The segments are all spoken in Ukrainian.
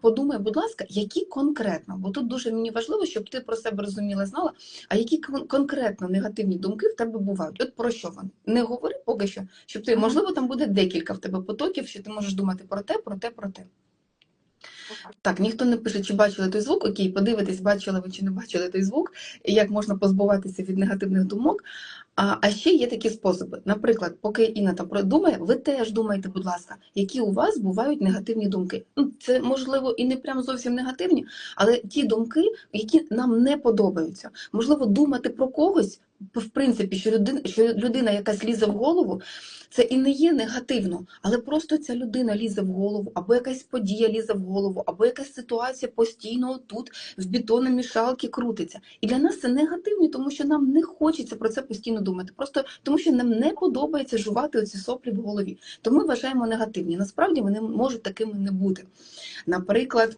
Подумай, будь ласка, які конкретно, бо тут дуже мені важливо, щоб ти про себе розуміла, знала, а які кон- конкретно негативні думки в тебе бувають. От про що вони? Не говори поки що, щоб ти, можливо, там буде декілька в тебе потоків, що ти можеш думати про те, про те, про те. Так, ніхто не пише, чи бачили той звук. Окей, подивитись, бачили ви чи не бачили той звук, і як можна позбуватися від негативних думок. А, ще є такі способи. Наприклад, поки Інна там продумає, ви теж думайте, будь ласка, які у вас бувають негативні думки. Ну, це можливо і не прям зовсім негативні, але ті думки, які нам не подобаються. Можливо, думати про когось, в принципі, що людина, що людина якась лізе в голову, це і не є негативно, але просто ця людина лізе в голову, або якась подія лізе в голову, або якась ситуація постійно тут в бетономішалці крутиться. І для нас це негативно, тому що нам не хочеться про це постійно думати. Просто тому, що нам не подобається жувати оці соплі в голові. То ми вважаємо негативні. Насправді вони можуть такими не бути. Наприклад.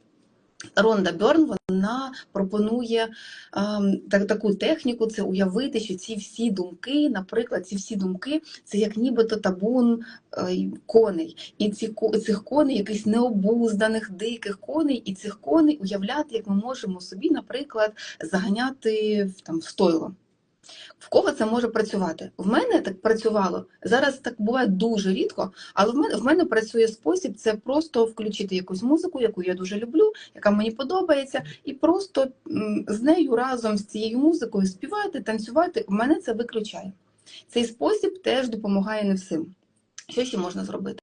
Ронда Бьорн вона пропонує ем, так, таку техніку: це уявити, що ці всі думки, наприклад, ці всі думки це як нібито табун е, коней, і ці цих коней, якихось необузданих, диких коней, і цих коней уявляти, як ми можемо собі, наприклад, заганяти там в стойло. В кого це може працювати? В мене так працювало. Зараз так буває дуже рідко, але в мене в мене працює спосіб це просто включити якусь музику, яку я дуже люблю, яка мені подобається, і просто з нею разом з цією музикою співати, танцювати. В мене це виключає. Цей спосіб теж допомагає не всім. Що ще можна зробити?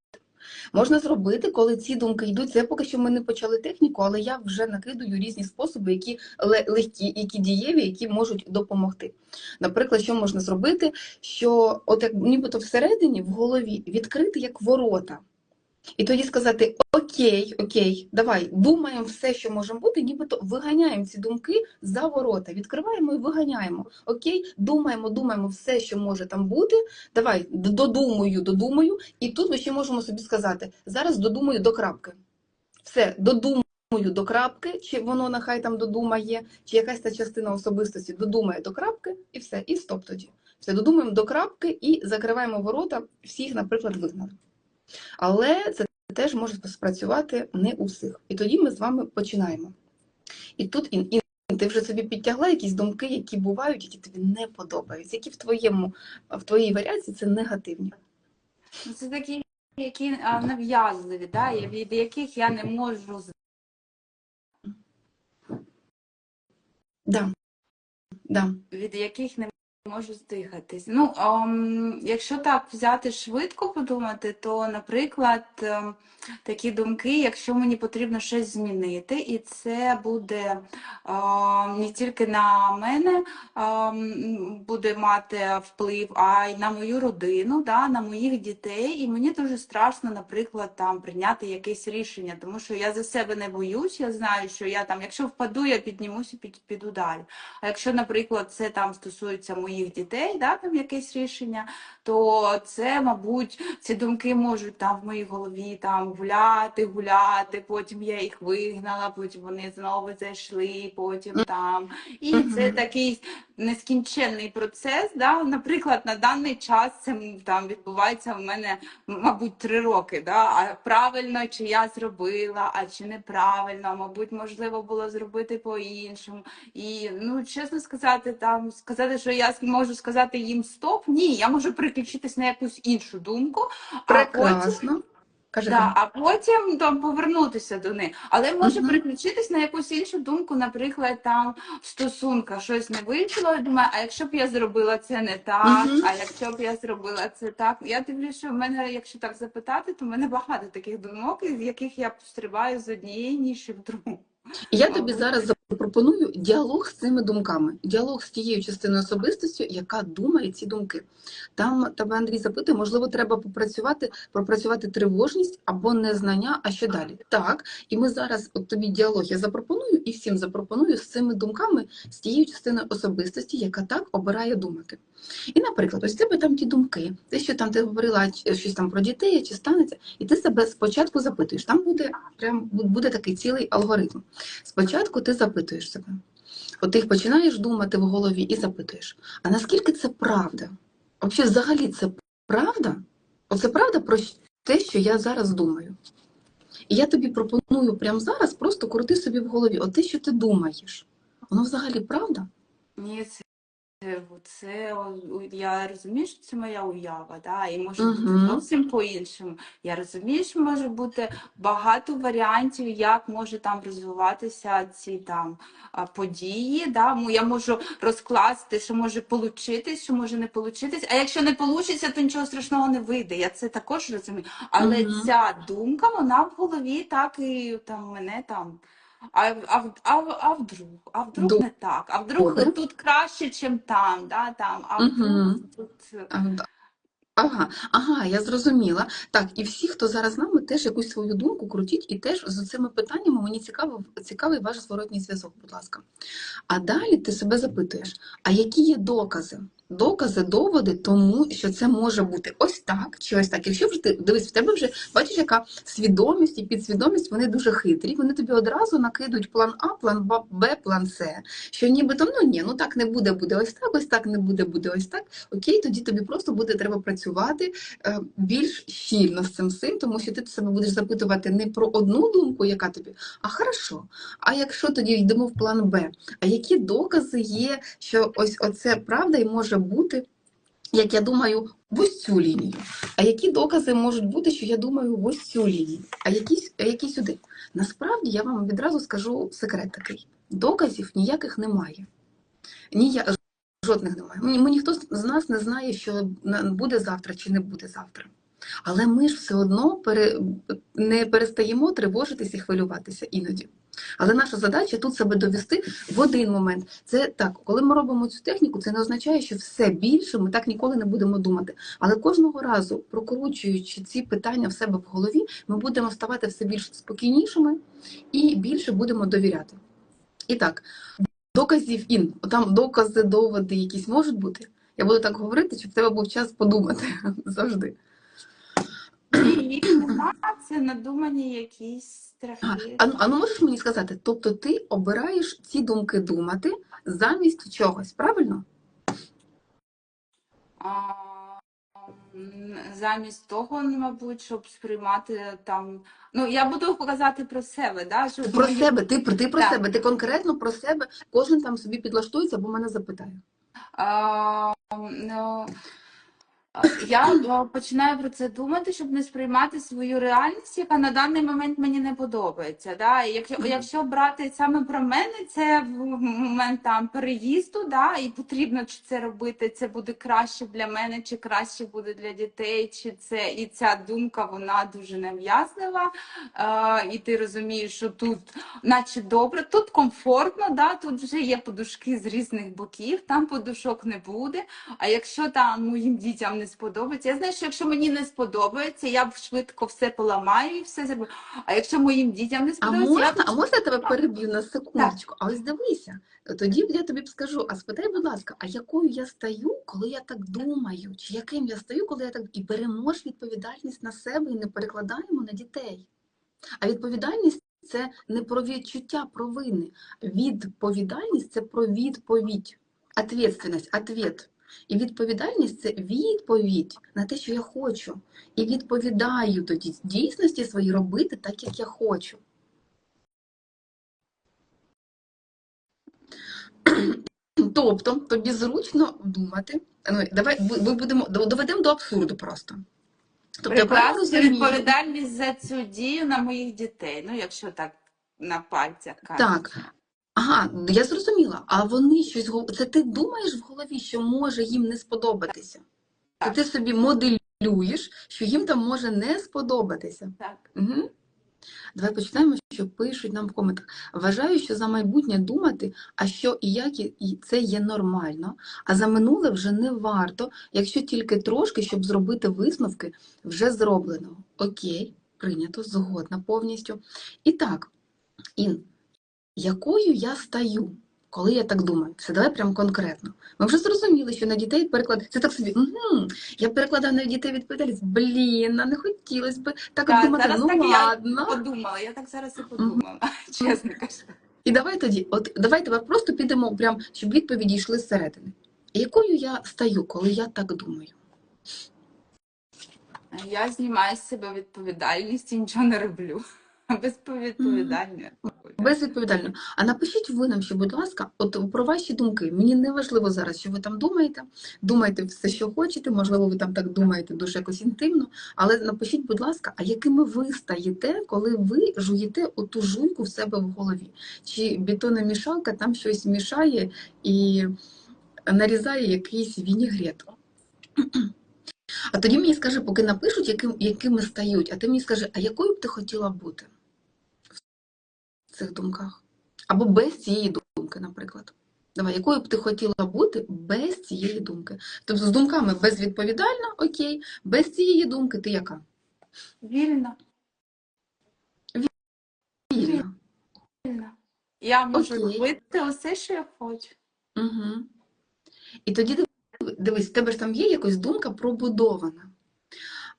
Можна зробити, коли ці думки йдуть. Це поки що ми не почали техніку, але я вже накидую різні способи, які легкі, які дієві, які можуть допомогти. Наприклад, що можна зробити, що от як нібито всередині в голові відкрити як ворота. І тоді сказати: Окей, окей, давай думаємо все, що може бути, нібито виганяємо ці думки за ворота, відкриваємо і виганяємо. Окей, думаємо, думаємо все, що може там бути. Давай д- додумаю. І тут ми ще можемо собі сказати: зараз додумаю до крапки. Все, додумаю до крапки, чи воно нехай там додумає, чи якась та частина особистості додумає до крапки, і все, і стоп тоді. Все, додумаємо до крапки і закриваємо ворота, всіх, наприклад, вигнали. Але це теж може спрацювати не у всіх. І тоді ми з вами починаємо. І тут Ін, Ін, ти вже собі підтягла якісь думки, які бувають, які тобі не подобаються, які в твоєму в твоїй варіації це негативні. Ну, Це такі, які нав'язливі, да, від яких я не можу Да. Да. від яких не можу здихатись. Ну, ем, якщо так взяти швидко подумати, то, наприклад, ем, такі думки, якщо мені потрібно щось змінити, і це буде ем, не тільки на мене ем, буде мати вплив, а й на мою родину, да, на моїх дітей. І мені дуже страшно, наприклад, там прийняти якесь рішення, тому що я за себе не боюсь, я знаю, що я там, якщо впаду, я піднімуся, під, піду далі. А якщо, наприклад, це там стосується моїх дітей, да, там якесь рішення, то це, мабуть, ці думки можуть там в моїй голові там гуляти, гуляти, потім я їх вигнала, потім вони знову зайшли, потім там. І це такий нескінченний процес. Да? Наприклад, на даний час це там відбувається в мене, мабуть, три роки. Да? А правильно, чи я зробила, а чи неправильно, мабуть, можливо було зробити по-іншому. І ну, чесно сказати, там сказати, що я можу сказати їм стоп, ні, я можу переключитись на якусь іншу думку, а потім. Прекрасно. Кажи, Да, а потім там повернутися до них. Але може Мгм. переключитись на якусь іншу думку, наприклад, там в стосунках щось не вийшло. Я думаю, а якщо б я зробила це не так, Мгм. а якщо б я зробила це так, я дивлюся, що в мене, якщо так запитати, то в мене багато таких думок, з яких я стрибаю з однієї ніші в другу. Я тобі зараз запропоную діалог з цими думками, діалог з тією частиною особистості, яка думає ці думки. Там тебе Андрій запитує, можливо, треба попрацювати, пропрацювати тривожність або незнання, а що далі. Так, і ми зараз от тобі діалог я запропоную і всім запропоную з цими думками, з тією частиною особистості, яка так обирає думати. І, наприклад, ось тебе там ті думки, те, що там ти говорила щось там про дітей, чи станеться, і ти себе спочатку запитуєш. Там буде прям буде такий цілий алгоритм. Спочатку ти запитуєш себе. От ти починаєш думати в голові і запитуєш, а наскільки це правда? Взагалі, взагалі це правда? Оце правда про те, що я зараз думаю. І я тобі пропоную прямо зараз просто крути собі в голові, от те, що ти думаєш, воно взагалі правда? Ні, це, це я розумію, що це моя уява, да, і може бути Мгм. зовсім по-іншому. Я розумію, що може бути багато варіантів, як може там розвиватися ці там події. Да. Я можу розкласти, що може получитись, що може не получитись. А якщо не получиться, то нічого страшного не вийде. Я це також розумію. Але Мгм. ця думка, вона в голові так і там мене там. А, а, а, а вдруг? А вдруг Добре. не так? А вдруг Добре. тут краще, чим там, да, там, а вдруг Мгм. тут. Ага, ага, я зрозуміла. Так, і всі, хто зараз з нами, теж якусь свою думку крутіть, і теж з цими питаннями мені цікаво, цікавий ваш зворотній зв'язок, будь ласка. А далі ти себе запитуєш, а які є докази? Докази, доводи тому, що це може бути ось так чи ось так. Якщо вже ти дивись, в тебе вже бачиш, яка свідомість і підсвідомість, вони дуже хитрі. Вони тобі одразу накидують план А, план Б, план С. Що нібито ну ні, ну так не буде, буде ось так, ось так не буде, буде ось так. Окей, тоді тобі просто буде треба працювати е, більш щільно з цим всім, тому що ти себе будеш запитувати не про одну думку, яка тобі, а хорошо. А якщо тоді йдемо в план Б, а які докази є, що ось оце правда і може бути, як я думаю, в ось цю лінію? А які докази можуть бути, що я думаю в ось цю лінію? А які, які сюди? Насправді я вам відразу скажу секрет такий: доказів ніяких немає. Нія... Жодних немає. Мені, мені ніхто з нас не знає, що буде завтра чи не буде завтра. Але ми ж все одно пере... не перестаємо тривожитися і хвилюватися іноді. Але наша задача тут себе довести в один момент. Це так, коли ми робимо цю техніку, це не означає, що все більше ми так ніколи не будемо думати. Але кожного разу, прокручуючи ці питання в себе в голові, ми будемо ставати все більш спокійнішими і більше будемо довіряти. І так, доказів ін, там докази, доводи якісь можуть бути. Я буду так говорити, щоб в тебе був час подумати завжди. Ні, їх нема, це надумані якісь страхи. а, ну- а ну можеш мені сказати, тобто ти обираєш ці думки думати замість чогось, правильно? А, замість того, мабуть, щоб сприймати там. Ну, я буду показати про себе, да, що Про мені- себе, ти, ти про Так. себе, ти конкретно про себе, кожен там собі підлаштується, або мене запитає. А, ну, я починаю про це думати, щоб не сприймати свою реальність, яка на даний момент мені не подобається. Да? І якщо, якщо брати саме про мене, це в момент там переїзду, да, і потрібно чи це робити, це буде краще для мене, чи краще буде для дітей, чи це і ця думка вона дуже нав'язлива. А, і ти розумієш, що тут, наче добре, тут комфортно, да, тут вже є подушки з різних боків, там подушок не буде. А якщо там моїм дітям не сподобається, я знаю, що якщо мені не сподобається, я швидко все поламаю і все зроблю. А якщо моїм дітям не А можна, я а можна я тебе переб'ю на секундочку? А ось дивися, тоді я тобі б скажу, а спитай, будь ласка, а якою я стаю, коли я так думаю? Чи яким я стаю, коли я так і беремо відповідальність на себе і не перекладаємо на дітей? А відповідальність це не про відчуття провини. Відповідальність це про відповідь. Ответственность, ответ. І відповідальність це відповідь на те, що я хочу. І відповідаю тоді дійсності свої робити так, як я хочу. Тобто тобі зручно думати. Ну, давай ми будемо доведемо до абсурду просто. Тобто, розумію? відповідальність за цю дію на моїх дітей. Ну, якщо так на пальцях кажуть. Так. Ага, я зрозуміла. А вони щось Це ти думаєш в голові, що може їм не сподобатися? Так. ти собі моделюєш, що їм там може не сподобатися. Так. Угу. Давай почитаємо, що пишуть нам в коментах. Вважаю, що за майбутнє думати, а що і як і- і це є нормально, а за минуле вже не варто, якщо тільки трошки, щоб зробити висновки вже зробленого. Окей, прийнято, згодна повністю. І так, Ін, якою я стаю, коли я так думаю? Це давай прям конкретно. Ми вже зрозуміли, що на дітей переклад. Це так собі. Угу. Я перекладаю на дітей відповідальність. Блін, а не хотілося б так Так, думати. зараз Ну так я. Подумала, я так зараз і подумала, чесно кажу. І давай тоді, от давай тебе просто підемо, прям, щоб відповіді йшли зсередини. Якою я стаю, коли я так думаю? Я знімаю з себе відповідальність і нічого не роблю. Безповідповідальне. Безвідповідально. А напишіть ви нам ще, будь ласка, от про ваші думки. Мені не важливо зараз, що ви там думаєте. Думайте все, що хочете. Можливо, ви там так думаєте дуже якось інтимно. Але напишіть, будь ласка, а якими ви стаєте, коли ви жуєте оту жуйку в себе в голові? Чи бетономішалка там щось мішає і нарізає якийсь вінігрет? А тоді мені скажи, поки напишуть, яким, якими стають, а ти мені скажи, а якою б ти хотіла бути? Цих думках. Або без цієї думки, наприклад. Давай, якою б ти хотіла бути без цієї думки? Тобто з думками безвідповідально, окей, без цієї думки ти яка? Вільно. Вільна. Вільно. Я можу Окей. робити усе, що я хочу. Угу. І тоді див- дивись, в тебе ж там є якась думка пробудована.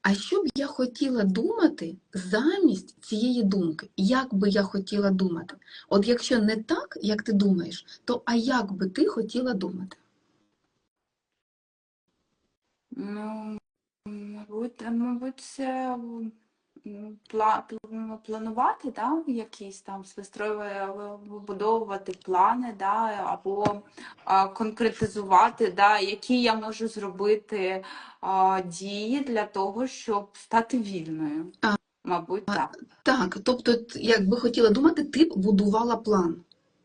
А що б я хотіла думати замість цієї думки? Як би я хотіла думати? От якщо не так, як ти думаєш, то а як би ти хотіла думати? Ну, мабуть, мабуть, це планувати, да, якісь там вистроювати, вибудовувати плани, да, або а, конкретизувати, да, які я можу зробити а, дії для того, щоб стати вільною. А. Мабуть, так. Так, тобто, якби хотіла думати, ти б будувала план.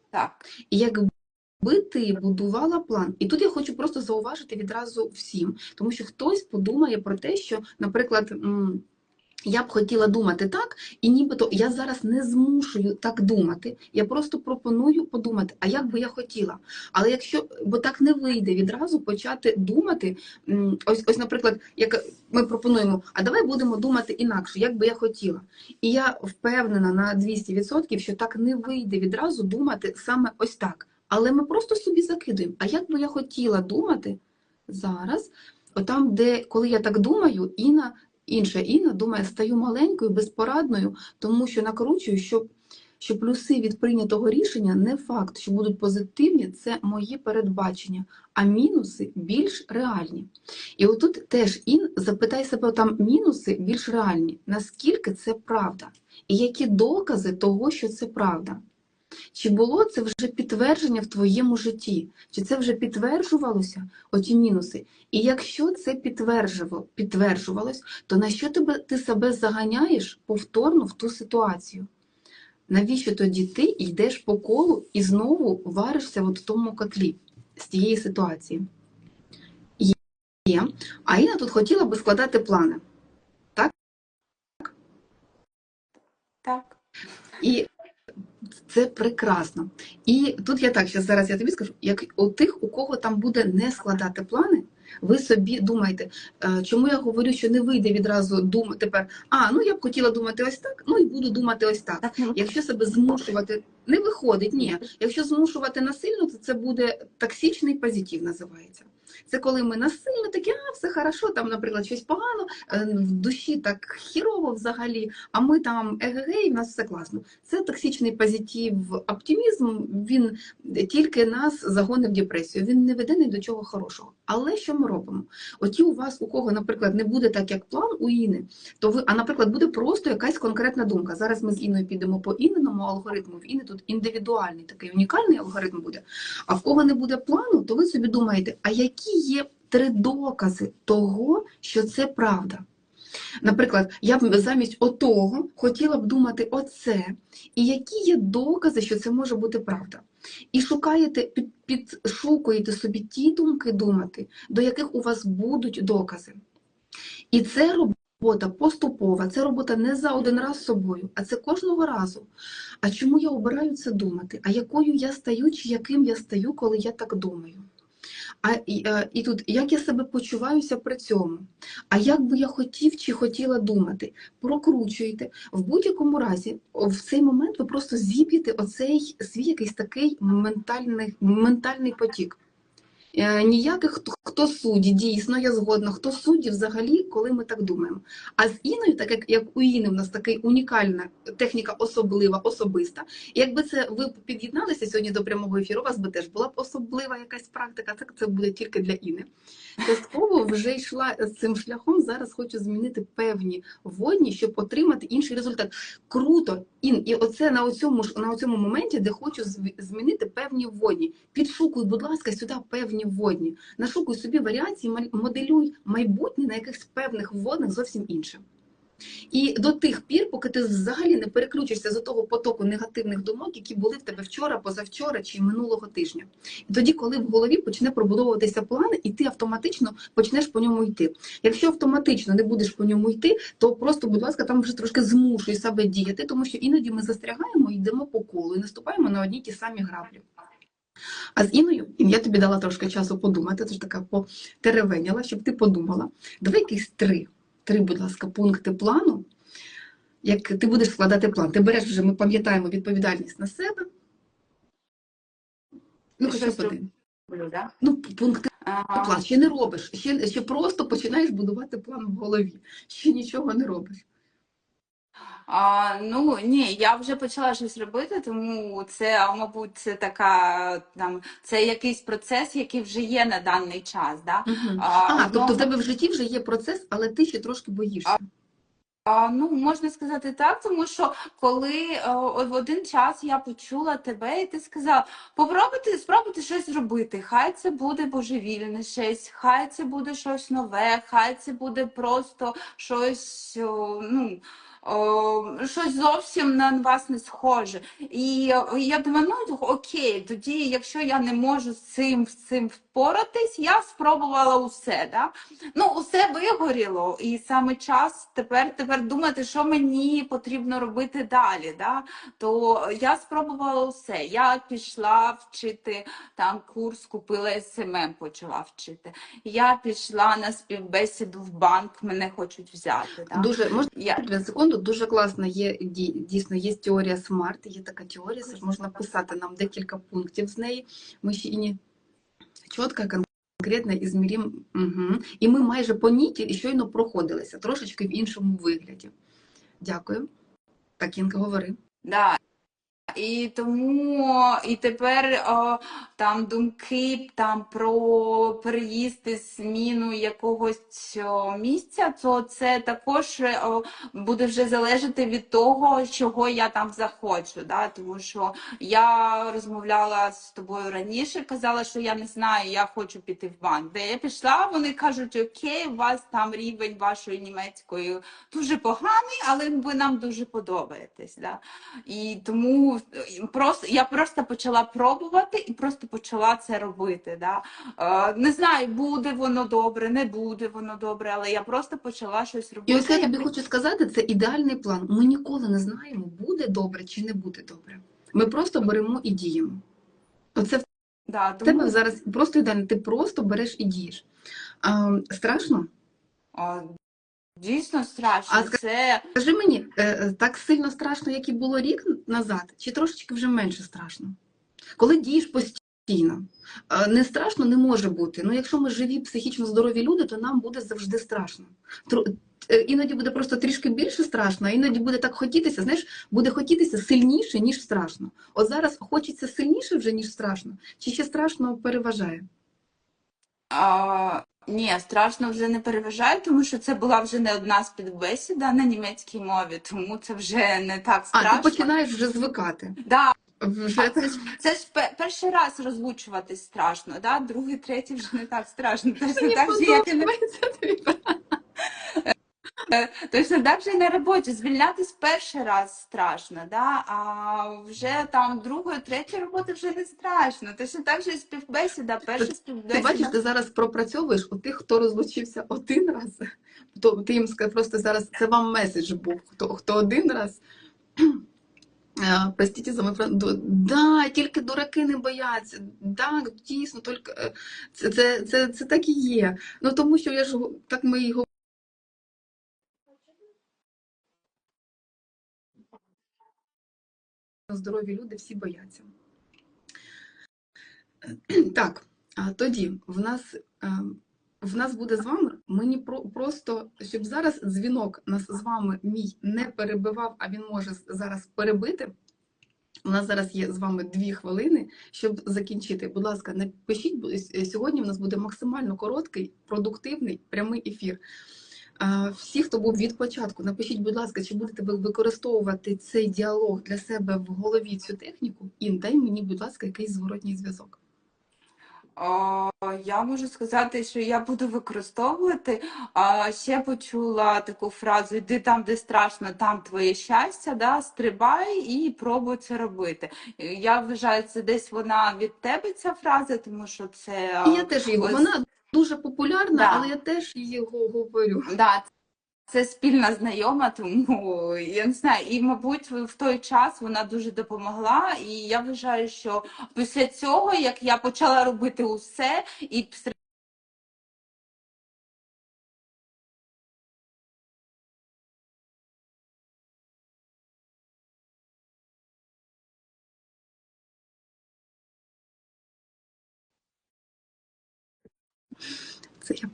Так. І якби ти будувала план, і тут я хочу просто зауважити відразу всім, тому що хтось подумає про те, що, наприклад, я б хотіла думати так, і нібито я зараз не змушую так думати. Я просто пропоную подумати, а як би я хотіла. Але якщо, бо так не вийде відразу почати думати, ось, ось, наприклад, як ми пропонуємо, а давай будемо думати інакше, як би я хотіла. І я впевнена на 200%, що так не вийде відразу думати саме ось так. Але ми просто собі закидуємо. А як би я хотіла думати зараз, отам, де коли я так думаю, Інна, інша Інна думає, стаю маленькою, безпорадною, тому що накручую, що, що плюси від прийнятого рішення не факт, що будуть позитивні, це мої передбачення, а мінуси більш реальні. І отут теж Ін, запитай себе там мінуси більш реальні, наскільки це правда, і які докази того, що це правда. Чи було це вже підтвердження в твоєму житті? Чи це вже підтверджувалося, оті мінуси? І якщо це підтверджувалось, то на що тебе, ти себе заганяєш повторно в ту ситуацію? Навіщо тоді ти йдеш по колу і знову варишся от в тому котлі з тієї ситуації? Є. А Інна тут хотіла би складати плани. Так. І це прекрасно. І тут я так, зараз я тобі скажу, як у тих, у кого там буде не складати плани, ви собі думаєте, е, чому я говорю, що не вийде відразу думати тепер, а, ну я б хотіла думати ось так, ну і буду думати ось так. Так, ну, Якщо себе змушувати, не виходить, ні. Якщо змушувати насильно, то це буде токсичний позитив, називається. Це коли ми насильно такі, а все хорошо, там, наприклад, щось погано, е, в душі так хірово взагалі, а ми там егегей, в нас все класно. Це токсичний позитив, оптимізм, він тільки нас загонить в депресію, він не веде ні до чого хорошого. Але що ми робимо? Оті у вас, у кого, наприклад, не буде так, як план у Іни, то ви, а наприклад, буде просто якась конкретна думка. Зараз ми з Іною підемо по інному алгоритму. В Іни тут індивідуальний такий унікальний алгоритм буде. А в кого не буде плану, то ви собі думаєте, а які є три докази того, що це правда? Наприклад, я б замість отого хотіла б думати оце, і які є докази, що це може бути правда. І шукаєте, під, підшукуєте собі ті думки думати, до яких у вас будуть докази. І це робота поступова, це робота не за один раз з собою, а це кожного разу. А чому я обираю це думати? А якою я стаю, чи яким я стаю, коли я так думаю? А і, е, і тут як я себе почуваюся при цьому? А як би я хотів чи хотіла думати? Прокручуєте. В будь-якому разі, в цей момент ви просто зіб'єте оцей свій якийсь такий ментальний, ментальний потік. Е, Ніяких хто, судді, дійсно, я згодна, хто судді взагалі, коли ми так думаємо. А з Іною, так як, як у Іни в нас така унікальна техніка особлива, особиста. Якби це ви під'єдналися сьогодні до прямого ефіру, у вас би теж була б особлива якась практика, так це буде тільки для Іни. Частково вже йшла цим шляхом. Зараз хочу змінити певні водні, щоб отримати інший результат. Круто, Ін, і оце на цьому на цьому моменті, де хочу змінити певні водні. Підшукуй, будь ласка, сюди певні водні. Нашукуй собі варіації, моделюй майбутнє на якихось певних водних зовсім інше. І до тих пір, поки ти взагалі не переключишся з того потоку негативних думок, які були в тебе вчора, позавчора чи минулого тижня. І тоді, коли в голові почне пробудовуватися план, і ти автоматично почнеш по ньому йти. Якщо автоматично не будеш по ньому йти, то просто, будь ласка, там вже трошки змушуй себе діяти, тому що іноді ми застрягаємо, йдемо по колу і наступаємо на одні ті самі граблі. А з Іною, Ін, я тобі дала трошки часу подумати, тож така потеревеняла, щоб ти подумала. Давай якісь три, три, будь ласка, пункти плану, як ти будеш складати план. Ти береш вже, ми пам'ятаємо відповідальність на себе. Ну, хоча б один. да? Ну, пункти Ага. план ще не робиш, ще, ще просто починаєш будувати план в голові, ще нічого не робиш. А, ну ні, я вже почала щось робити, тому це, мабуть, це така там, це якийсь процес, який вже є на даний час. Да? Мгм. А, А, одного- тобто в тебе в житті вже є процес, але ти ще трошки боїшся. А, ну, можна сказати так, тому що коли е, о- в один час я почула тебе, і ти сказала, попробуйте, спробуйте щось зробити. Хай це буде божевільне щось, хай це буде щось нове, хай це буде просто щось, о, ну. О, щось зовсім на вас не схоже. І е, я думаю, ну окей, тоді, якщо я не можу з цим, з цим впоратись, я спробувала усе. Да? Ну, усе вигоріло, і саме час тепер, тепер думати, що мені потрібно робити далі. Да? То я спробувала усе. Я пішла вчити там курс, купила СММ, почала вчити. Я пішла на співбесіду в банк, мене хочуть взяти. Да? Дуже можна Я, Дві секунду, дуже класно є дійсно є теорія смарт, є така теорія, це можна писати нам декілька пунктів з неї. Ми ще і чітко, конкретно і змірім. Угу. І ми майже по ніті щойно проходилися, трошечки в іншому вигляді. Дякую. Так, Інка, говори. да. І тому і тепер о, там думки там про переїзд зміну якогось о, місця, то це також о, буде вже залежати від того, чого я там захочу. Да? Тому що я розмовляла з тобою раніше, казала, що я не знаю, я хочу піти в банк. Де я пішла, вони кажуть, окей, у вас там рівень вашої німецької дуже поганий, але ви нам дуже подобаєтесь. Да? І тому е, просто я просто почала пробувати і просто почала це робити. Да? Е, не знаю, буде воно добре, не буде воно добре, але я просто почала щось робити. І ось я тобі хочу сказати, це ідеальний план. Ми ніколи не знаємо, буде добре чи не буде добре. Ми просто беремо і діємо. Оце в Да, тебе зараз просто ідеально, ти просто береш і дієш. А, страшно? а, дійсно страшно. А Це Скажи мені, е, так сильно страшно, як і було рік назад, чи трошечки вже менше страшно? Коли дієш постійно, Е, не страшно не може бути. Ну, якщо ми живі, психічно здорові люди, то нам буде завжди страшно. Е, Іноді буде просто трішки більше страшно, а іноді буде так хотітися, знаєш, буде хотітися сильніше, ніж страшно. От зараз хочеться сильніше вже, ніж страшно, чи ще страшно переважає? А, ні, страшно вже не переважаю, тому що це була вже не одна співбесіда на німецькій мові, тому це вже не так А, страшно. ти починаєш вже звикати. Да, Вже а це, ж, це ж перший раз розлучуватись страшно, да? другий, третій вже не так страшно. Це не так як і точно так же і на роботі. Звільнятись перший раз страшно, да? а вже там другої, третьої роботи вже не страшно. Точно так же і співбесіда, перша Ти бачиш, ти зараз пропрацьовуєш у тих, хто розлучився один раз, то ти їм скажеш просто зараз, це вам меседж був, хто, хто один раз. е, Простите за мой фран- Да, тільки дураки не бояться. Так, дійсно, тільки е, це, це, це, це так і є. Ну тому що я ж так ми і Здорові люди всі бояться. Так, тоді в нас е, в нас буде з вами. Мені про просто щоб зараз дзвінок нас з вами мій не перебивав, а він може зараз перебити. У нас зараз є з вами дві хвилини, щоб закінчити. Будь ласка, напишіть сьогодні. У нас буде максимально короткий, продуктивний прямий ефір. Всі, хто був від початку, напишіть, будь ласка, чи будете ви використовувати цей діалог для себе в голові цю техніку, і дай мені, будь ласка, якийсь зворотній зв'язок. Я можу сказати, що я буду використовувати. Ще почула таку фразу: йди там, де страшно, там твоє щастя, да? стрибай і пробуй це робити. Я вважаю, це десь вона від тебе ця фраза, тому що це я теж ось- вона дуже популярна, Да. але я теж її говорю. Да, це спільна знайома, тому я не знаю. І, мабуть, в той час вона дуже допомогла. І я вважаю, що після цього, як я почала робити усе, і Це я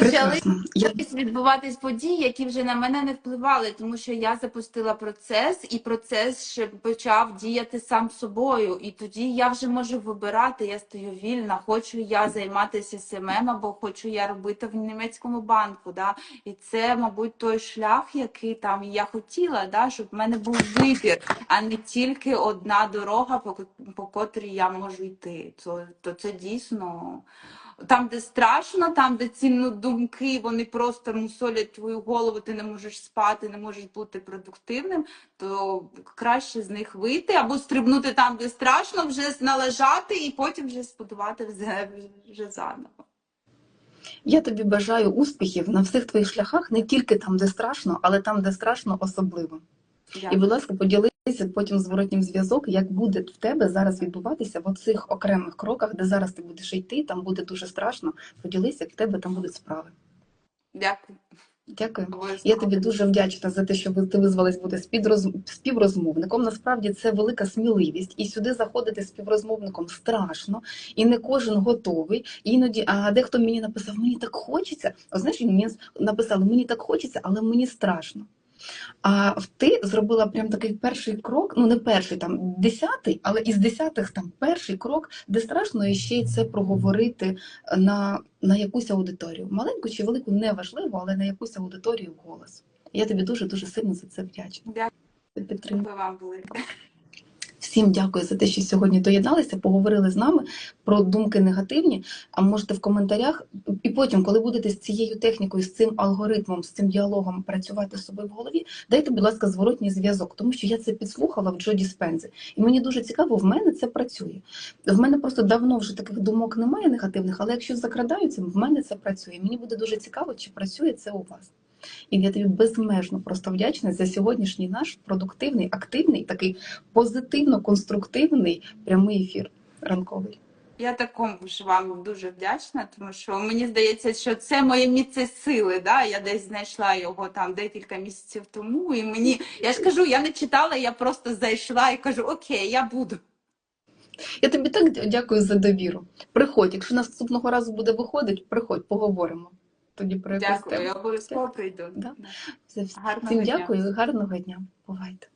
почали. Я відбуватись події, які вже на мене не впливали, тому що я запустила процес, і процес ще почав діяти сам собою. І тоді я вже можу вибирати, я стою вільна, хочу я займатися СММ, або хочу я робити в німецькому банку. Да? І це, мабуть, той шлях, який там я хотіла, да? щоб в мене був вибір, а не тільки одна дорога, по, по котрій я можу йти. То, то це дійсно там, де страшно, там, де ці ну, думки, вони просто мусолять твою голову, ти не можеш спати, не можеш бути продуктивним, то краще з них вийти або стрибнути там, де страшно, вже належати і потім вже збудувати вже, вже заново. Я тобі бажаю успіхів на всіх твоїх шляхах, не тільки там, де страшно, але там, де страшно, особливо. І, будь ласка, поділися потім зворотнім зв'язок, як буде в тебе зараз відбуватися в оцих окремих кроках, де зараз ти будеш йти, там буде дуже страшно. Поділися, як в тебе там будуть справи. Дякую. Дякую. Я тобі дуже вдячна за те, що ти визвалась бути співроз- співрозмовником. Насправді це велика сміливість, і сюди заходити співрозмовником страшно, і не кожен готовий. Іноді, а дехто мені написав, мені так хочеться. О, знаєш, мені написали, мені так хочеться, але мені страшно. А ти зробила прям такий перший крок, ну не перший, там десятий, але із десятих там перший крок, де страшно і ще й це проговорити на, на якусь аудиторію. Маленьку чи велику, неважливо, але на якусь аудиторію голос. Я тобі дуже дуже сильно за це вдячна. Дякую. Підтримую. Вам. Всім дякую за те, що сьогодні доєдналися, поговорили з нами про думки негативні. А можете в коментарях, і потім, коли будете з цією технікою, з цим алгоритмом, з цим діалогом працювати з собою в голові, дайте, будь ласка, зворотній зв'язок, тому що я це підслухала в Джо Діспензи. І мені дуже цікаво, в мене це працює. В мене просто давно вже таких думок немає негативних, але якщо закрадаються, в мене це працює. Мені буде дуже цікаво, чи працює це у вас. І я тобі безмежно просто вдячна за сьогоднішній наш продуктивний, активний, такий позитивно-конструктивний прямий ефір ранковий. Я такому ж вам дуже вдячна, тому що мені здається, що це моє місце сили. Да? Я десь знайшла його там декілька місяців тому, і мені я ж кажу, я не читала, я просто зайшла і кажу: Окей, я буду. Я тобі так дякую за довіру. Приходь, якщо наступного разу буде виходить, приходь, поговоримо. Тоді про якусь Дякую, тему. я обов'язково прийду. Да. Да. Всім дякую і гарного дня. Бувайте.